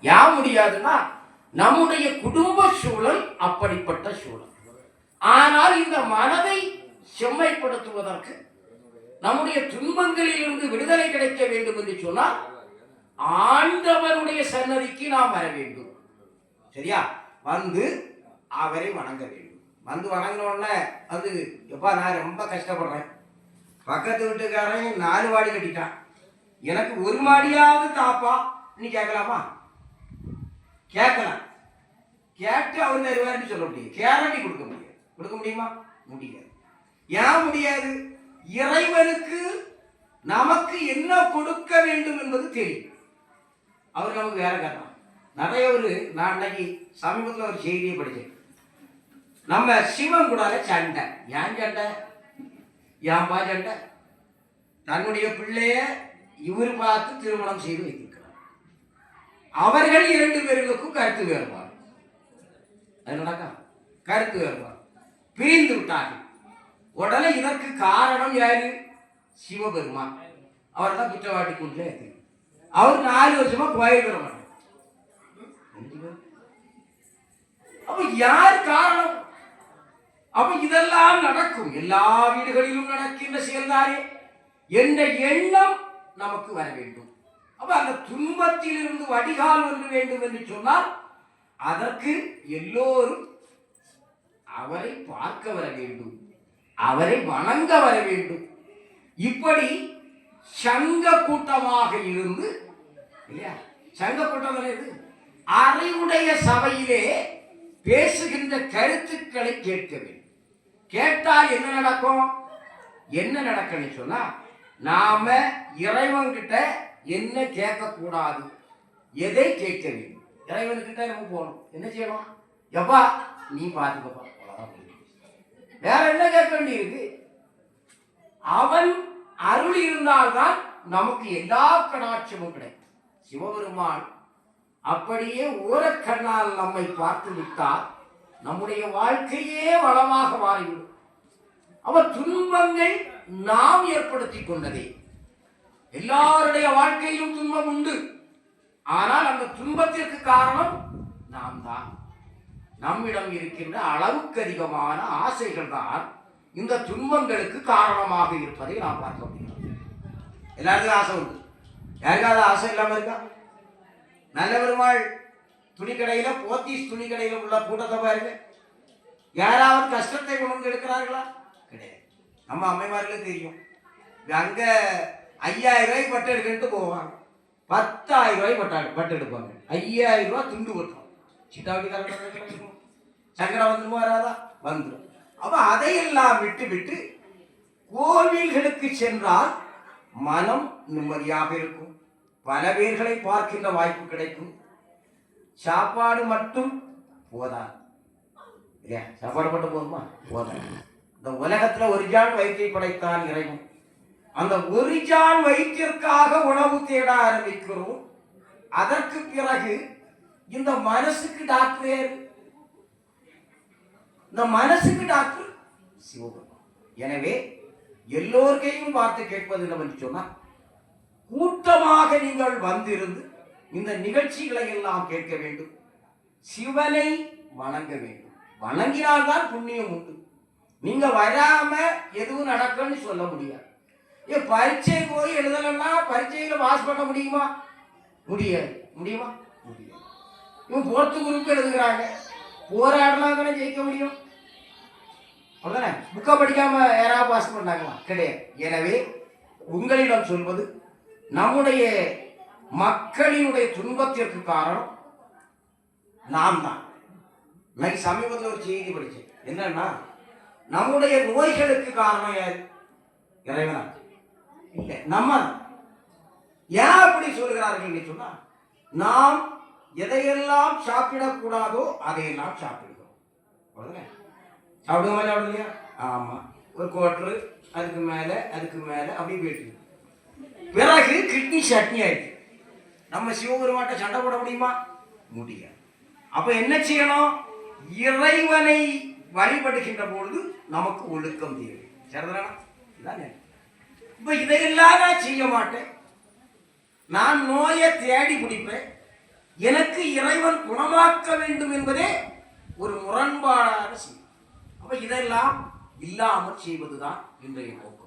ஏன் முடியாதுன்னா நம்முடைய குடும்ப சூழல் அப்படிப்பட்ட சூழல். ஆனால் இந்த மனதை செம்மைப்படுத்துவதற்கு நம்முடைய துன்பங்களிலிருந்து விடுதலை கிடைக்க வேண்டும் என்று சொன்னால் ஆண்டவருடைய சன்னதிக்கு நாம் வர வேண்டும். சரியா? வந்து அவரை வணங்க வேண்டும். வந்து வணங்கினோடனே அது எப்பா நான் ரொம்ப கஷ்டப்படுறேன். பக்கத்து வீட்டுக்காரன் நாலு மாடி கட்டிட்டான். எனக்கு ஒரு மாடியாவது தாப்பா நீ கேட்கலாமா? கேட்கலாம். கேட்டு அவர் தருவார்னு சொல்ல முடியும் கேரண்டி கொடுக்க முடியாது. கொடுக்க முடியுமா? முடியாது. ஏன் முடியாது? இறைவனுக்கு நமக்கு என்ன கொடுக்க வேண்டும் என்பது தெரியும். அவர் நமக்கு வேற காரணம். நிறைய ஒரு நான் அன்னைக்கு சமீபத்தில் ஒரு செய்தியை படித்தேன். நம்ம சிவன் கூட சண்டை. ஏன் சண்டை? ஏன்பா சண்டை? தன்னுடைய பிள்ளைய இவர் பார்த்து திருமணம் செய்து வைத்திருக்கிறார் அவர்கள் இரண்டு பேர்களுக்கும் கருத்து வேறுபாடு. அது நடக்கா? கருத்து வேறுபாடு. பிரிந்து விட்டார்கள். உடனே இதற்கு காரணம் யாரு? சிவபெருமான். அவர் தான் குற்றவாட்டி கூட்டில் இருக்கு அவர் நாலு வருஷமா கோயில் வர மாட்டார். அப்ப யார் காரணம்? அப்ப இதெல்லாம் நடக்கும். எல்லா வீடுகளிலும் நடக்கின்ற செயல்தாரே என்ற எண்ணம் நமக்கு வர வேண்டும். அப்ப அந்த துன்பத்திலிருந்து வடிகால் ஒன்று வேண்டும் என்று சொன்னால் அதற்கு எல்லோரும் அவரை பார்க்க வர வேண்டும் அவரை வணங்க வர வேண்டும். இப்படி சங்க கூட்டமாக இருந்து இல்லையா? சங்க கூட்டம் தானே இது? அறிவுடைய சபையிலே பேசுகின்ற கருத்துக்களை கேட்க வேண்டும். கேட்டால் என்ன நடக்கும்? என்ன நடக்கணும் சொன்னா நாம இறைவன்கிட்ட என்ன கேட்கக்கூடாது? எதை கேட்க வேண்டும் இறைவன்கிட்ட நம்ம போகணும். என்ன செய்யணும்? எப்பா நீ பார்த்துக்கப்பா வேற என்ன கேட்க வேண்டியிருக்கு? அவன் அருள் இருந்தால்தான் நமக்கு எல்லா கடாட்சமும் கிடைக்கும். சிவபெருமான் அப்படியே ஓரக்கண்ணால் நம்மை பார்த்து விட்டால் நம்முடைய வாழ்க்கையே வளமாக மாறிவிடும். அவர் துன்பங்கள் நாம் ஏற்படுத்தி கொண்டதே. எல்லாருடைய வாழ்க்கையிலும் துன்பம் உண்டு. ஆனால் அந்த துன்பத்திற்கு காரணம் நாம் தான் நம்மிடம் இருக்கின்ற அளவுக்கு அதிகமான ஆசைகள் தான் இந்த துன்பங்களுக்கு காரணமாக இருப்பதை நாம் பார்க்க முடியும் எல்லாருக்கும் ஆசை உண்டு. யாருக்காவது ஆசை இல்லாமல் இருக்கா? நல்ல பெருமாள் துணிக்கடையில போத்தீஸ் துணிக்கடையில உள்ள கூட்டத்தை பாருங்க. யாராவது கஷ்டத்தை கொண்டு வந்து எடுக்கிறார்களா? கிடையாது. நம்ம அம்மைமார்களே தெரியும். அங்கே ஐயாயிரம் ரூபாய் பட்டு எடுக்கன்ட்டு போவாங்க. பத்தாயிரம் ரூபாய் பட்டு பட்டு எடுப்பாங்க. ஐயாயிரம் ரூபாய் துண்டு கொட்டுறோம் சிட்டாவடி கரெக்டாக சங்கடம் வந்துருமா வராதா? வந்துடும் அப்போ அதையெல்லாம் விட்டு விட்டு கோவில்களுக்கு சென்றால் மனம் நிம்மதியாக இருக்கும். பல பேர்களை பார்க்கின்ற வாய்ப்பு கிடைக்கும். சாப்பாடு மட்டும் போதாது. இல்லையா சாப்பாடு மட்டும் போதுமா? போதாது. இந்த உலகத்தில் ஒரு ஜான் வயிற்றை படைத்தான் இறைவன். அந்த ஒரு ஜான் வயிற்றிற்காக உணவு தேட ஆரம்பிக்கிறோம். அதற்கு பிறகு இந்த மனசுக்கு டாக்டர் இந்த மனசுக்கு டாக்டர் சிவபெருமான். எனவே எல்லோருக்கையும் பார்த்து கேட்பது என்னவென்று சொன்னால் கூட்டமாக நீங்கள் வந்திருந்து இந்த நிகழ்ச்சிகளை எல்லாம் கேட்க வேண்டும். சிவனை வணங்க வேண்டும். வணங்கினால்தான் புண்ணியம் உண்டு. நீங்க வராம எதுவும் நடக்கும்னு சொல்ல முடியாது. ஏ பரீட்சை போய் எழுதலைன்னா பரீட்சையில் பாஸ் பண்ண முடியுமா? முடியாது. முடியுமா? முடியாது. இவன் போர்த்து குரூப் எழுதுகிறாங்க. போராடலாம் தானே ஜெயிக்க முடியும். அவ்வளோதானே புக்கை படிக்காம யாராவது பாஸ் பண்ணாங்களா? கிடையாது. எனவே உங்களிடம் சொல்வது நம்முடைய மக்களினுடைய துன்பத்திற்கு காரணம் நாம் தான் இன்னைக்கு சமீபத்தில் ஒரு செய்தி படித்தேன் என்னன்னா நம்முடைய நோய்களுக்கு காரணம் யார்? இறைவனா இல்லை நம்ம ஏன் அப்படி சொல்கிறார்கள் என்று சொன்னால் நாம் எதையெல்லாம் சாப்பிடக்கூடாதோ அதையெல்லாம் சாப்பிடுகிறோம். அவ்வளவுதானே? சாப்பிடுவோமா சாப்பிடலையா? ஆமாம் ஒரு கோட்ரு அதுக்கு மேலே அதுக்கு மேலே அப்படியே போயிட்டு பிறகு கிட்னி சட்னி ஆயிடுச்சு. நம்ம சிவபெருமாட்ட சண்டை போட முடியுமா? முடியாது. அப்போ என்ன செய்யணும்? இறைவனை வழிபடுகின்ற பொழுது நமக்கு ஒழுக்கம் தேவை. சரிதானா? இதானே இப்ப இதையெல்லாம் நான் செய்ய மாட்டேன். நான் நோயை தேடி பிடிப்பேன். எனக்கு இறைவன் குணமாக்க வேண்டும் என்பதே ஒரு முரண்பாடான செய்யும் அப்ப இதெல்லாம் இல்லாமல் செய்வதுதான் இன்றைய நோக்கம்